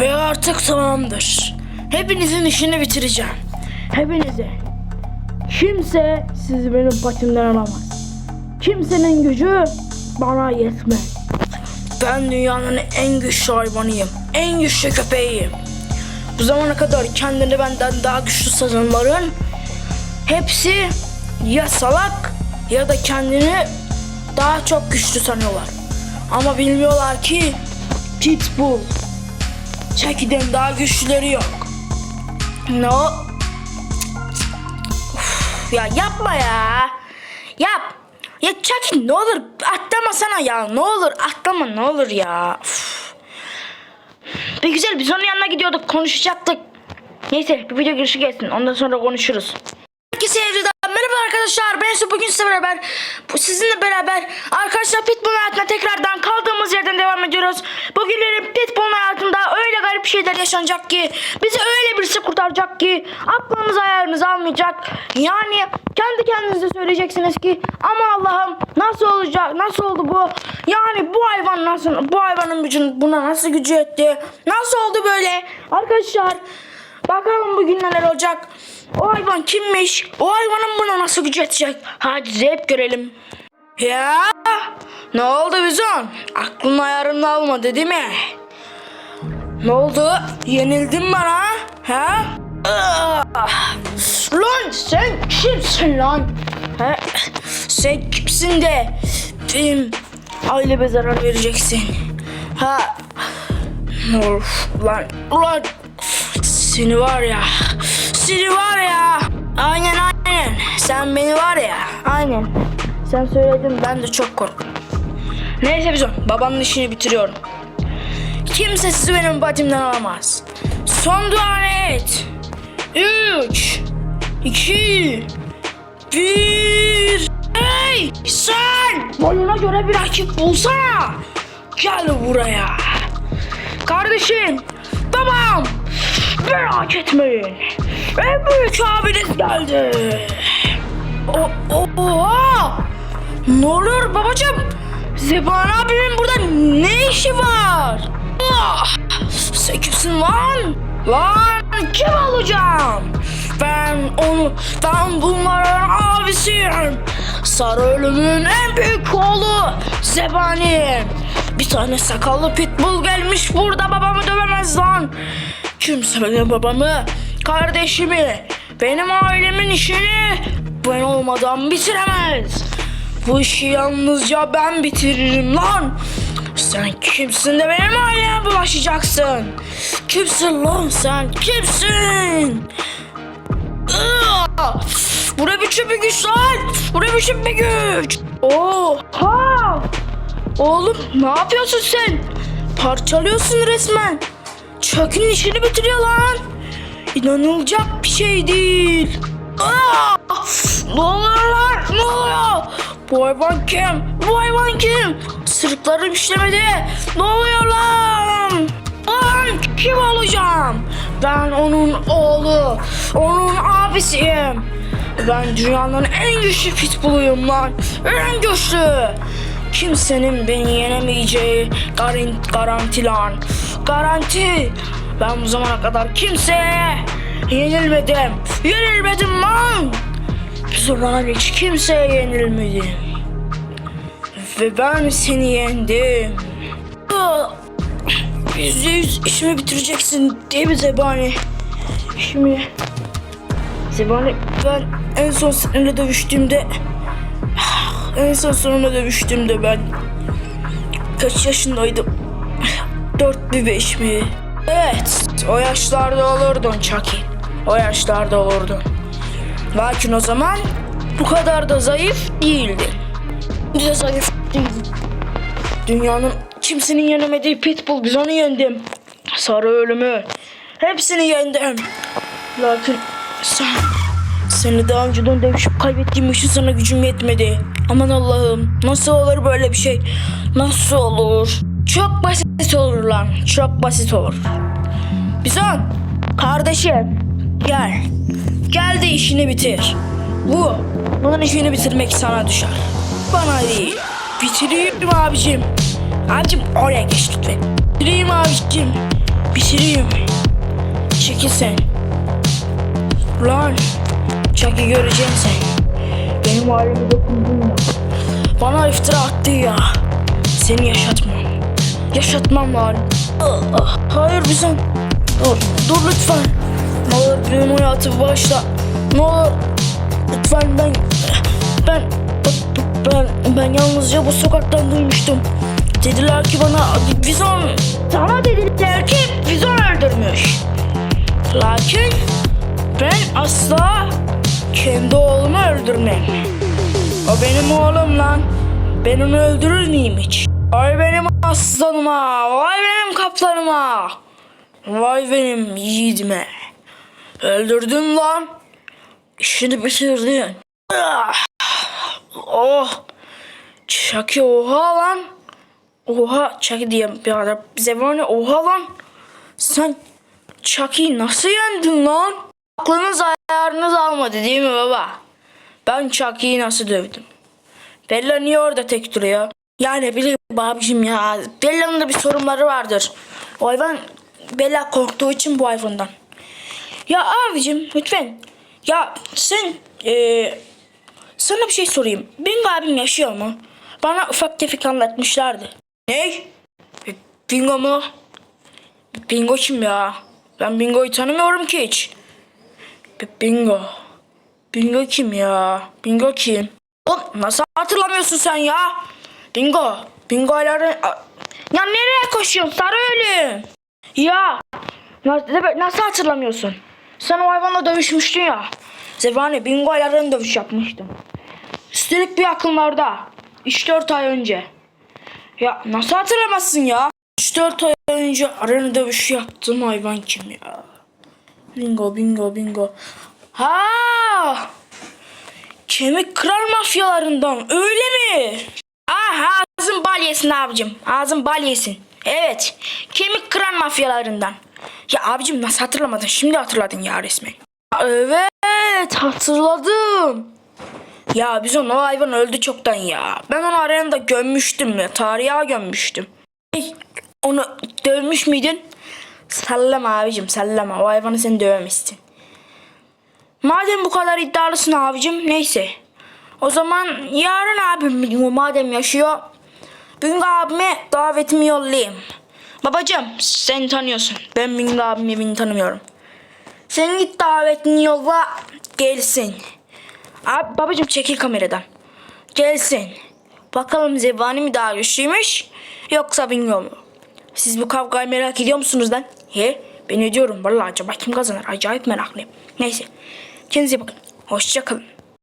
Ve artık tamamdır. Hepinizin işini bitireceğim. Hepinize. Kimse sizi benim patimden alamaz. Kimsenin gücü bana yetmez. Ben dünyanın en güçlü hayvanıyım. En güçlü köpeğiyim. Bu zamana kadar kendini benden daha güçlü sananların hepsi ya salak ya da kendini daha çok güçlü sanıyorlar. Ama bilmiyorlar ki Pitbull Chucky'den daha güçlüleri yok. No. Uf, ya yapma ya. Yap. Ya Chucky ne olur atlama sana ya. Ne olur atlama ne olur ya. Uf. Bir güzel biz onun yanına gidiyorduk konuşacaktık. Neyse bir video girişi gelsin ondan sonra konuşuruz. Herkese evliden merhaba arkadaşlar ben Su bugün sizlerle beraber sizinle beraber arkadaşlar Pitbull hayatına tekrardan kaldığımız yerden devam ediyoruz. Bugünlerin Pitbull hayatında öyle garip şeyler yaşanacak ki bizi öyle birisi kurtaracak ki aklınız ayarınız almayacak. Yani kendi kendinize söyleyeceksiniz ki ama Allah'ım nasıl olacak nasıl oldu bu yani bu hayvan nasıl bu hayvanın gücün buna nasıl gücü etti nasıl oldu böyle arkadaşlar Bakalım bugün neler olacak. O hayvan kimmiş? O hayvanın buna nasıl gücü yetecek? Hadi hep görelim. Ya ne oldu Bizon? Aklın ayarında almadı değil mi? Ne oldu? Yenildin bana? Ha? Ah! Lan sen kimsin lan? Ha? Sen kimsin de benim aileme zarar vereceksin? Ha? Of lan ulan seni var ya seni var ya. Aynen aynen. Sen beni var ya. Aynen. Sen söyledin ben de çok korktum. Neyse biz o babanın işini bitiriyorum. Kimse sizi benim patimden alamaz. Son duanı et. 3 2 1 Hey sen! Boyuna göre bir rakip bulsana. Gel buraya. Kardeşim, babam, merak etmeyin. En büyük abiniz geldi. O, oha! Ne olur babacım? Zeban abimin burada ne işi var? Ah! Sen kimsin lan? Lan kim olacağım? Ben onu, ben bunların abisiyim. Sarı ölümün en büyük oğlu Zebani. Bir tane sakallı pitbull gelmiş burada babamı dövemez lan. Kimse benim babamı, kardeşimi, benim ailemin işini ben olmadan bitiremez. Bu işi yalnızca ben bitiririm lan. Sen kimsin de benim aileme bulaşacaksın? Kimsin lan sen? Kimsin? Bu ne biçim bir güç lan? Bu ne biçim bir güç? Oha! Oğlum ne yapıyorsun sen? Parçalıyorsun resmen. Chuck'ın işini bitiriyor lan. İnanılacak bir şey değil. Ne oluyor lan? Ne oluyor? Bu hayvan kim? Bu hayvan kim? Sırıklarım işlemedi. Ne oluyor lan? Lan kim olacağım? Ben onun oğlu. Onun abisiyim. Ben dünyanın en güçlü pitbulluyum lan. En güçlü. Kimsenin beni yenemeyeceği garan- garanti lan. Garanti. Ben bu zamana kadar kimseye yenilmedim. Yenilmedim lan. Olarak hiç kimseye yenilmedim. Ve ben seni yendim. Yüzde yüz işimi bitireceksin değil mi Zebani? İşimi... Zebani ben en son seninle dövüştüğümde... En son sonuna dövüştüğümde ben... Kaç yaşındaydım? Dört mü beş mi? Evet, o yaşlarda olurdun Chucky. O yaşlarda olurdun. Lakin o zaman bu kadar da zayıf değildin. Bir de zayıf değildin. Dünyanın kimsenin yenemediği Pitbull biz onu yendim. Sarı ölümü. Hepsini yendim. Lakin sen... Seni daha önceden dövüşüp kaybettiğim için sana gücüm yetmedi. Aman Allah'ım nasıl olur böyle bir şey? Nasıl olur? Çok basit olur lan. Çok basit olur. Bizon kardeşim gel. Gel de işini bitir. Bu. Bunun işini bitirmek sana düşer. Bana değil. Bitireyim abicim. Abicim oraya geç lütfen. Bitireyim abicim. bitireyim. Çekil sen. Lan. Çaki göreceksin sen. Benim halime dokundun ya. Bana iftira attı ya. Seni yaşatmam. Yaşatmam ah, Hayır bizim. Dur, dur lütfen. Ne olur benim hayatımı başla. Ne olur. Lütfen ben... Ben... Ben, ben yalnızca bu sokaktan duymuştum. Dediler ki bana Vizon... Sana dediler ki Vizon öldürmüş. Lakin ben asla kendi oğlumu öldürmem. O benim oğlum lan. Ben onu öldürür müyüm hiç? Vay benim aslanıma, vay benim kaplanıma. Vay benim yiğidime. Öldürdün lan. İşini bitirdin. Oh. Çaki oha lan. Oha Çaki diye bir adam bize oha lan. Sen Chucky'yi nasıl yendin lan? Aklınız ayarınız almadı değil mi baba? Ben Chucky'yi nasıl dövdüm? Bella niye orada tek duruyor? Yani bileyim babacım ya. Bella'nın da bir sorunları vardır. O hayvan Bella korktuğu için bu hayvandan. Ya abicim lütfen. Ya sen eee sana bir şey sorayım. Bingo abim yaşıyor mu? Bana ufak tefek anlatmışlardı. Ne? B- Bingo mu? Bingo kim ya? Ben Bingo'yu tanımıyorum ki hiç. B- Bingo. Bingo kim ya? Bingo kim? Oğlum nasıl hatırlamıyorsun sen ya? Bingo. Bingo'ları... A- Ya nereye koşuyorsun sarı ölüm? Ya. Nasıl, hatırlamıyorsun? Sen o hayvanla dövüşmüştün ya. Zevani Bingo'ların dövüş yapmıştım. Üstelik bir yakınlarda. 3-4 ay önce. Ya nasıl hatırlamazsın ya? 3-4 ay önce arena dövüşü yaptım hayvan kim ya? Bingo bingo bingo. Ha! Kemik kırar mafyalarından öyle mi? Ah ağzın bal yesin abicim. Ağzın bal yesin. Evet. Kemik kıran mafyalarından. Ya abicim nasıl hatırlamadın? Şimdi hatırladın ya resmen. Evet hatırladım. Ya biz onu o hayvan öldü çoktan ya. Ben onu arenada gömmüştüm ya. Tarihe gömmüştüm. Ey, Onu dövmüş müydün? Sallama abicim sallama. O hayvanı sen dövmemişsin. Madem bu kadar iddialısın abicim neyse. O zaman yarın abim madem yaşıyor. Bingo abime davetimi yollayayım. Babacım sen tanıyorsun. Ben Bingo abimi evini tanımıyorum. Sen git davetini yolla gelsin. Abi babacım çekil kameradan. Gelsin. Bakalım Zebani mi daha güçlüymüş yoksa Bingo mu? Siz bu kavgayı merak ediyor musunuz lan? He? Ben ediyorum. Vallahi acaba kim kazanır? Acayip meraklıyım. Neyse. Kendinize bakın. Hoşçakalın.